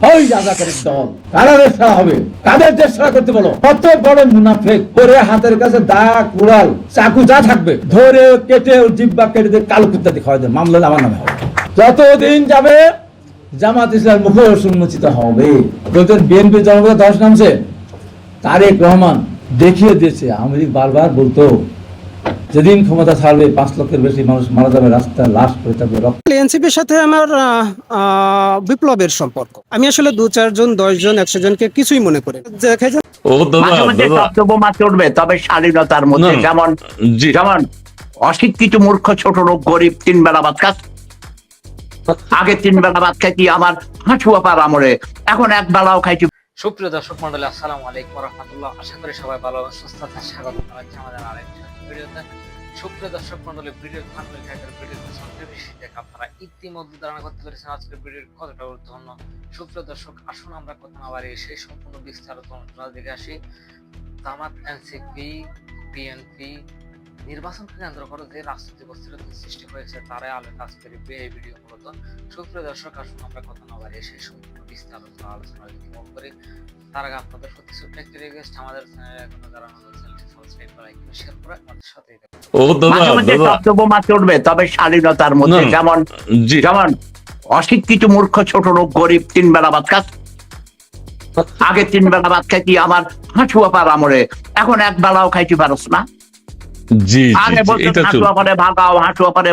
ওই রাজাকারীর দল। কারা দেশ ছাড়া হবে? কাদের দেশ ছাড়া করতে বলো? কত বড় মুনাফেক করে হাতের কাছে দা কুড়াল চাকু যা থাকবে, ধরে কেটে ওর জিব্বা কেটে দিয়ে কালো কুত্তা দিয়ে মামলা আমার নামে হবে। যতদিন যাবে, জামাত ইসলাম মুখে উন্মোচিত হবে। বলতেন বিএনপি জনগণের দশ নামছে, তারেক রহমান দেখিয়ে দিয়েছে, আওয়ামী বারবার বলতো যেদিন ক্ষমতা ছাড়বে পাঁচ লক্ষের বেশি মানুষ মারা যাবে রাস্তায় লাশ পড়ে থাকবে এনসিপির সাথে আমার বিপ্লবের সম্পর্ক। আমি আসলে দু চারজন দশ জন একশো জনকে কিছুই মনে করি। দেখা যায় ও তবে শালীনতার মধ্যে যেমন যেমন অশিক্ষিত মূর্খ ছোট লোক গরিব তিন বেলা ভাত খাস আগে তিন বেলা ভাত খাইছি আমার হাঁচুয়া পার আমরে এখন এক বেলাও খাইছি সুপ্রিয় দর্শক মন্ডলী আসসালামু আলাইকুম রহমতুল্লাহ। আশা করি সবাই ভালো সুস্থ আছেন স্বাগত জানাচ্ছি আমাদের আরেকটি ভিডিওতে সুপ্রিয় দর্শক মন্ডলী ভিডিও থাম্বনেল টাইটেল ভিডিও সংক্ষেপে দেখে আপনারা ইতিমধ্যে ধারণা করতে পেরেছেন আজকের ভিডিওর কতটা গুরুত্বপূর্ণ। সুপ্রিয় দর্শক, আসুন আমরা কথা না বাড়িয়ে সেই সম্পূর্ণ বিস্তারিত আলোচনা দেখে আসি। জামাত এনসিপি, বিএনপি নির্বাচনকে কেন্দ্র করে যে রাজনৈতিক অস্থিরতা সৃষ্টি হয়েছে তারাই আলো কাজ করি এই ভিডিও মূলত সুপ্রিয় দর্শক আসুন আমরা কথা না বাড়িয়ে সেই সম্পূর্ণ বিস্তারিত আলোচনা উপভোগ করি। তার আগে আপনাদের প্রতি ছোট্ট একটি রিকোয়েস্ট আমাদের চ্যানেলে এখনও যারা আমাদের চ্যানেলটি সাবস্ক্রাইব করে লাইক শেয়ার করে আমাদের থাকুন। ও দাদা দাদা। বোমা চড়বে তবে শালীনতার মধ্যে যেমন জি। যেমন অশিক্ষিত মূর্খ ছোট লোক গরিব তিন বেলা ভাত খাস আগে তিন বেলা ভাত খাইছি আমার হাঁচুয়া পার আমরে। এখন এক বেলাও খাইতে পারস না। জি আগে বলতো ভাগাও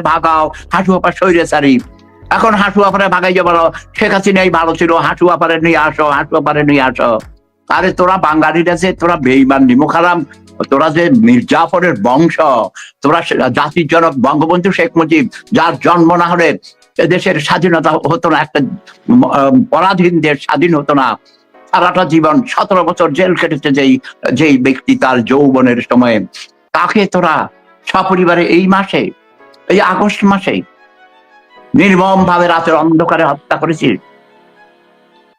ভাগাও শরীরে সারি। এখন হাঁটু আপারে ভাগাই যাবার শেখ হাসিনাই ভালো ছিল হাঁটু আপারে নিয়ে আসো হাঁটু আপারে নিয়ে আসো। আরে তোরা বাঙালিরা যে তোরা বেইমান নিমুখারাম তোরা যে মির্জাফরের বংশ তোরা জাতির জনক বঙ্গবন্ধু শেখ মুজিব যার জন্ম না হলে দেশের স্বাধীনতা হতো না একটা পরাধীন দেশ স্বাধীন হতো না। সারাটা জীবন সতেরো বছর জেল কেটেছে যেই যেই ব্যক্তি তার যৌবনের সময়ে। তাকে তোরা সপরিবারে এই মাসে এই আগস্ট মাসে নির্মম ভাবে রাতের অন্ধকারে হত্যা করেছিস?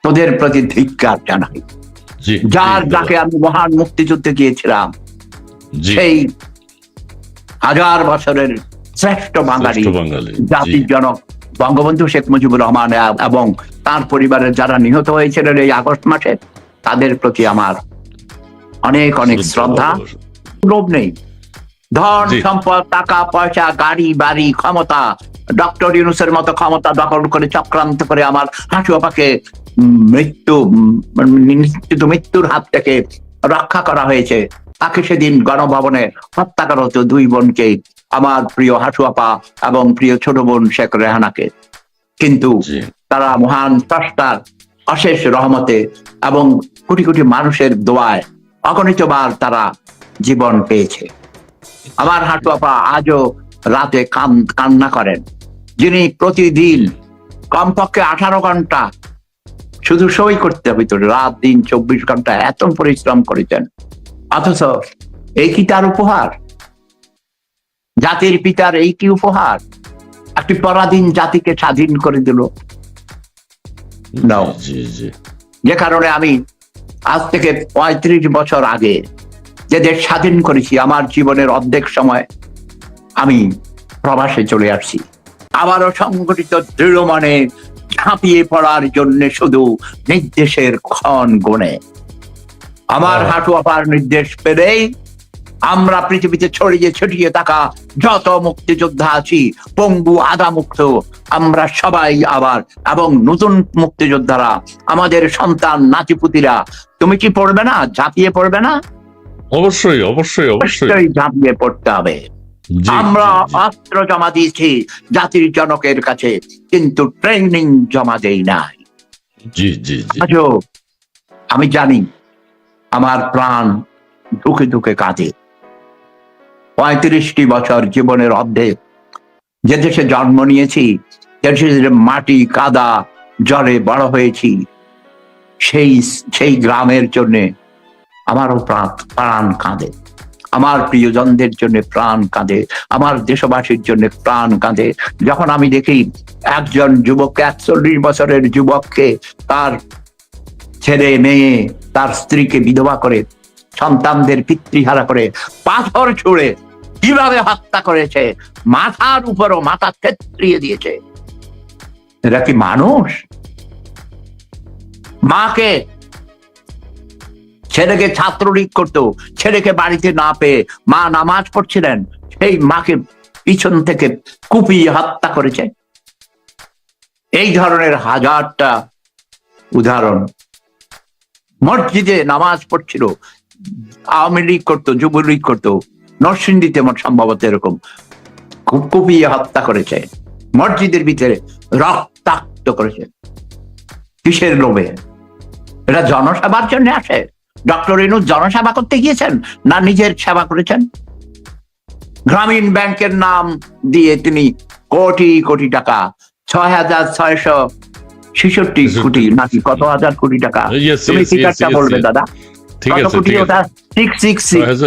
তোদের প্রতি ধিক্কার জানাই। যার যাকে আমি মহান মুক্তিযুদ্ধে গিয়েছিলাম সেই হাজার বছরের শ্রেষ্ঠ বাঙালি জাতির জনক বঙ্গবন্ধু শেখ মুজিবুর রহমান এবং তার পরিবারের যারা নিহত হয়েছিলেন এই আগস্ট মাসে তাদের প্রতি আমার অনেক অনেক শ্রদ্ধা। লোভ নেই। ধন সম্পদ টাকা পয়সা গাড়ি বাড়ি ক্ষমতা ডক্টর ইউনুসের মতো ক্ষমতা দখল করে চক্রান্ত করে আমার হাঁটু আপাকে মৃত্যু নিশ্চিত মৃত্যুর হাত থেকে রক্ষা করা হয়েছে। তাকে সেদিন গণভবনে হত্যা করা হতো দুই বোনকে আমার প্রিয় হাঁটু আপা এবং প্রিয় ছোট বোন শেখ রেহানাকে। কিন্তু তারা মহান স্রষ্টার অশেষ রহমতে এবং কোটি কোটি মানুষের দোয়ায় অগণিতবার তারা জীবন পেয়েছে। আমার হাঁটু আপা আজও রাতে কান- কান্না করেন। যিনি প্রতিদিন কমপক্ষে আঠারো ঘণ্টা শুধু সই করতে হইতো রাত দিন চব্বিশ ঘণ্টা এত পরিশ্রম করেছেন। অথচ এই কি তার উপহার? জাতির পিতার এই কি উপহার? একটি পরাধীন জাতিকে স্বাধীন করে দিল। যে কারণে আমি আজ থেকে পঁয়ত্রিশ বছর আগে যে দেশ স্বাধীন করেছি আমার জীবনের অর্ধেক সময় আমি প্রবাসে চলে আসছি। আবারও সংগঠিত দৃঢ় মনে ঝাঁপিয়ে পড়ার জন্য শুধু নির্দেশের ক্ষণ গুণে। আমার হ্যাঁ। হাঁটু আপার নির্দেশ পেলেই আমরা পৃথিবীতে ছড়িয়ে ছড়িয়ে থাকা যত মুক্তিযোদ্ধা আছি পঙ্গু আদা মুক্ত আমরা সবাই আবার এবং নতুন মুক্তিযোদ্ধারা আমাদের সন্তান নাতিপুতিরা তুমি কি পড়বে না? ঝাঁপিয়ে পড়বে না? অবশ্যই অবশ্যই অবশ্যই। ঝাঁপিয়ে পড়তে হবে। আমরা। অস্ত্র জমা দিয়েছি জাতির জনকের কাছে কিন্তু ট্রেনিং জমা দেই নাই। জি জি আমি জানি আমার প্রাণ দুঃখে দুঃখে কাঁদে। পঁয়ত্রিশটি বছর জীবনের অর্ধেক যে দেশে জন্ম নিয়েছি যে দেশের মাটি কাদা জলে বড় হয়েছি সেই সেই গ্রামের জন্য আমারও প্রাণ কাঁদে। আমার প্রিয়জনদের জন্য প্রাণ কাঁদে, আমার দেশবাসীর জন্য প্রাণ কাঁদে। যখন আমি দেখি একজন যুবককে একচল্লিশ বছরের যুবককে তার ছেলে, মেয়ে, তার স্ত্রীকে বিধবা করে, সন্তানদের পিতৃহারা করে পাথর ছুঁড়ে কীভাবে হত্যা করেছে, মাথার উপরও মাথা থেত্রিয়ে দিয়েছে। এরা কি মানুষ? মাকে ছেলেকে ছাত্রলীগ করতো, ছেলেকে বাড়িতে না পেয়ে মা নামাজ পড়ছিলেন, সেই মাকে পিছন থেকে কুপিয়ে হত্যা করেছে। এই ধরনের হাজারটা উদাহরণ। মসজিদে নামাজ পড়ছিল, আওয়ামী লীগ করতো, যুবলীগ করতো, নরসিংদীতে আমার সম্ভবত এরকম কুপিয়ে হত্যা করেছে। মসজিদের ভিতরে রক্তাক্ত করেছে। কিসের লোভে? এটা জনসেবার জন্য আসে। ডক্টর ইনু জনসেবা করতে গিয়েছেন না নিজের সেবা করেছেন? গ্রামীণ ব্যাংকের নাম দিয়ে তিনি কোটি কোটি টাকা ছয় হাজার ছয়শো ছেষট্টি কোটি নাকি কত হাজার কোটি টাকা? তুমি ফিগারটা বলবে দাদা। কত কোটি ওটা? Six six six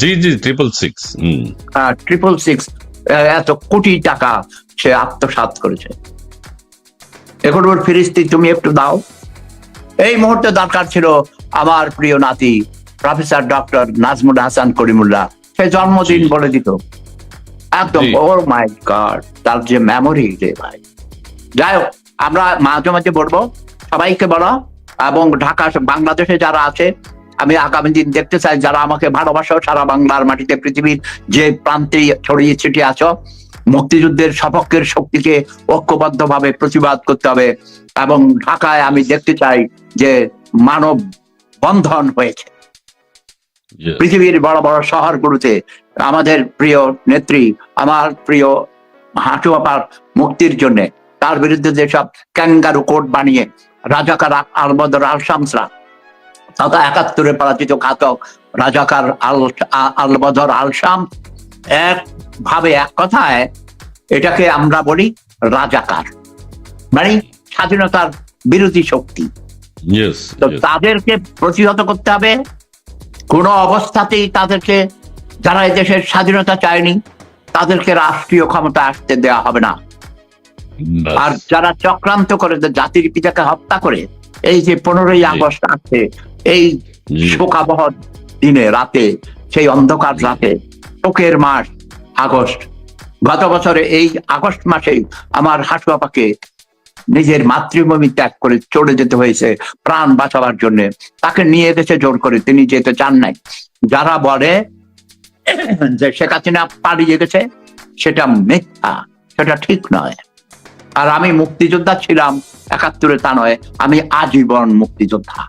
G G triple six triple six এত কোটি টাকা সে আত্মসাৎ করেছে। এখন ওর ফিরিস্তি তুমি একটু দাও। এই মুহূর্তে দরকার ছিল আমার প্রিয় নাতি প্রফেসর ডক্টর নাজমুল হাসান করিমুল্লাহ সে জন্মদিন বলে দিত। একদম। ওর মাই গড তার যে মেমোরি রে ভাই। যাই হোক আমরা মাঝে মাঝে বলব সবাইকে বলো এবং ঢাকা বাংলাদেশে যারা আছে আমি আগামী দিন দেখতে চাই যারা আমাকে ভালোবাসো সারা বাংলার মাটিতে পৃথিবীর যে প্রান্তে ছড়িয়ে ছিটিয়ে আছো মুক্তিযুদ্ধের সপক্ষের শক্তিকে ঐক্যবদ্ধ ভাবে প্রতিবাদ করতে হবে এবং ঢাকায় আমি দেখতে চাই যে মানব বন্ধন হয়েছে। পৃথিবীর বড় বড় শহরগুলোতে আমাদের প্রিয় নেত্রী আমার প্রিয় হাঁটু আপার মুক্তির জন্য তার বিরুদ্ধে যেসব ক্যাঙ্গারু কোর্ট বানিয়ে রাজাকার আলবদর আল শামসরা তথা একাত্তরে পরাজিত ঘাতক রাজাকার আল আলবদর আল শাম এক ভাবে এক কথায় এটাকে আমরা বলি রাজাকার মানে স্বাধীনতার বিরোধী শক্তি। তো তাদেরকে প্রতিহত করতে হবে। কোন অবস্থাতেই তাদেরকে যারা এই দেশের স্বাধীনতা চায়নি তাদেরকে রাষ্ট্রীয় ক্ষমতা আসতে দেওয়া হবে না। আর যারা চক্রান্ত করে জাতির পিতাকে হত্যা করে এই যে পনেরোই আগস্ট আছে এই। শোকাবহ দিনে রাতে সেই অন্ধকার রাতে শোকের মাস আগস্ট। গত বছরে এই আগস্ট মাসেই আমার হাসুয়াপাকে নিজের মাতৃভূমি ত্যাগ করে চলে যেতে হয়েছে প্রাণ বাঁচাবার জন্য। তাকে নিয়ে গেছে জোর করে তিনি যেতে চান নাই। যারা বলে যে শেখ হাসিনা পালিয়ে গেছে সেটা মিথ্যা সেটা ঠিক নয়। আর আমি মুক্তিযোদ্ধা ছিলাম একাত্তরে তা নয় আমি আজীবন মুক্তিযোদ্ধা।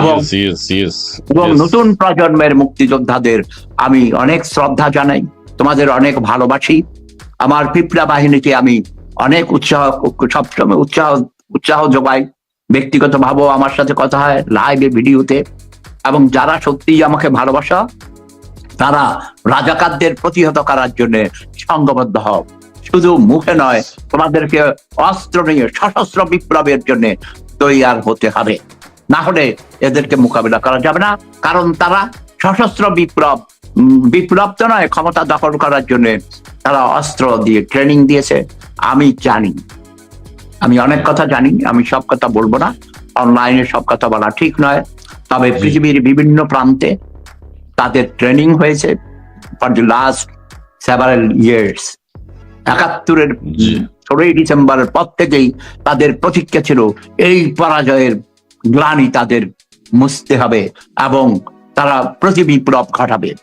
এবং-. নতুন প্রজন্মের মুক্তিযোদ্ধাদের আমি অনেক শ্রদ্ধা জানাই তোমাদের অনেক ভালোবাসি। আমার পিপলা বাহিনীকে আমি অনেক উৎসাহ, সবসময় উৎসাহ উৎসাহ যোগাই ব্যক্তিগত ভাবেও আমার সাথে কথা হয় লাইভে ভিডিওতে। এবং যারা সত্যিই আমাকে ভালোবাসা, তারা রাজাকারদের প্রতিহত করার জন্য সংঘবদ্ধ হও। শুধু মুখে নয়, তোমাদেরকে অস্ত্র নিয়ে, সশস্ত্র বিপ্লবের জন্য তৈয়ার হতে হবে। না হলে এদেরকে মোকাবিলা করা যাবে না, কারণ তারা সশস্ত্র বিপ্লব বিপ্লব তো নয় ক্ষমতা দখল করার জন্য তারা অস্ত্র দিয়ে ট্রেনিং দিয়েছে। আমি জানি। আমি অনেক কথা জানি আমি সব কথা বলব না। অনলাইনে সব কথা বলা ঠিক নয়। তবে পৃথিবীর বিভিন্ন প্রান্তে তাদের ট্রেনিং হয়েছে for the last several years একাত্তরের ষোলোই ডিসেম্বরের পর থেকেই তাদের প্রতিজ্ঞা ছিল এই পরাজয়ের গ্লানি তাদের মুছতে হবে এবং তারা প্রতি বিপ্লব ঘটাবে।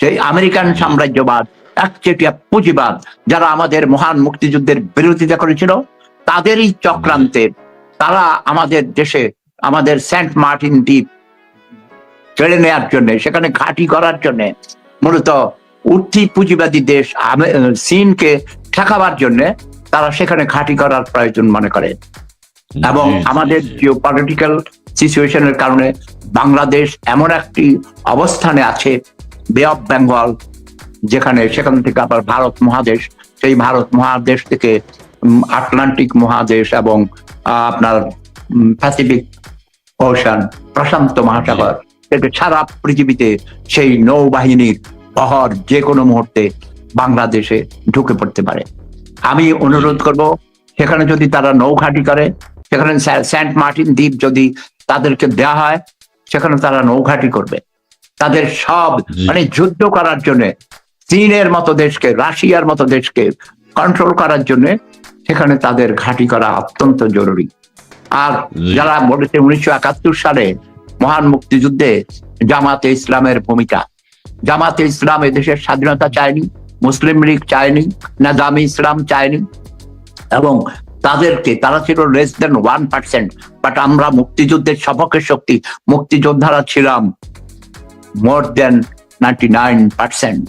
সেই আমেরিকান সাম্রাজ্যবাদ একচেটিয়া পুঁজিবাদ যারা আমাদের মহান মুক্তিযুদ্ধের বিরোধিতা করেছিল তাদেরই চক্রান্তে তারা আমাদের দেশে আমাদের সেন্ট মার্টিন দ্বীপ কেড়ে নেওয়ার জন্য সেখানে ঘাঁটি করার জন্য মূলত উঠতি পুঁজিবাদী দেশ চীনকে ঠেকাবার জন্য তারা সেখানে ঘাঁটি করার প্রয়োজন মনে করে এবং আমাদের। জিও পলিটিক্যাল সিচুয়েশনের কারণে বাংলাদেশ এমন একটি অবস্থানে আছে বে অফ বেঙ্গল যেখানে সেখান থেকে আবার ভারত মহাদেশ, সেই ভারত মহাদেশ থেকে আটলান্টিক মহাদেশ এবং আপনার প্যাসিফিক ওশান প্রশান্ত মহাসাগর থেকে সারা পৃথিবীতে সেই নৌবাহিনীর বহর যে কোনো মুহূর্তে বাংলাদেশে ঢুকে পড়তে পারে। আমি অনুরোধ করব, সেখানে যদি তারা নৌঘাটি করে, সেখানে সেন্ট মার্টিন দ্বীপ যদি তাদেরকে দেয়া হয়, সেখানে তারা নৌঘাটি করবে। তাদের সব মানে যুদ্ধ করার জন্য চীনের মতো দেশকে রাশিয়ার মতো দেশকে কন্ট্রোল করার জন্য সেখানে তাদের ঘাঁটি করা অত্যন্ত জরুরি। আর যারা বলেছে উনিশশো একাত্তর সালে মহান মুক্তিযুদ্ধে জামাতে ইসলামের ভূমিকা। জামাতে ইসলাম এদেশের স্বাধীনতা চায়নি মুসলিম লীগ চায়নি নাজামি ইসলাম চায়নি এবং তাদেরকে তারা ছিল less than one percent but আমরা মুক্তিযুদ্ধের সপক্ষে শক্তি মুক্তিযোদ্ধারা ছিলাম। More than ninety nine percent